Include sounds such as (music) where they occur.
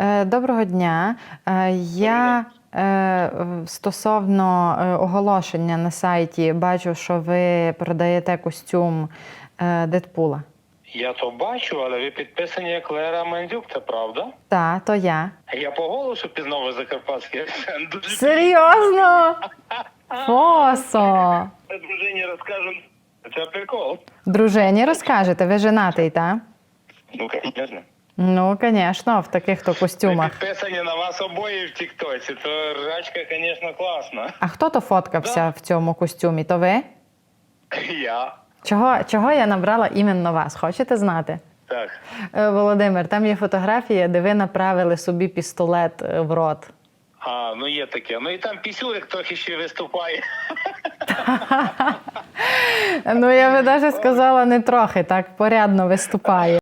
Е, Доброго дня. Е, Я е, стосовно оголошення на сайті бачу, що ви продаєте костюм Дедпула. Я то бачу, але ви підписані як Лера Мандюк, це правда? Та, то я. Я по голосу пізнав закарпатський акцент. Дуже Серйозно? (laughs) Фосо! Дружині розкажу. Це прикол. Дружині розкажете, ви женатий, так? Ну, звісно. Ну, звісно, в таких то Ми костюмах. підписані на вас обоє в Тіктоці, то ржачка, звісно, класна. А хто то фоткався в цьому костюмі? То ви? Я. Чого, чого я набрала іменно вас? Хочете знати? Так. Е, Володимир, там є фотографія, де ви направили собі пістолет е, в рот. А, ну є таке. Ну і там пісюлик трохи ще виступає. (laughs) Ну, я би навіть сказала не трохи, так порядно виступає.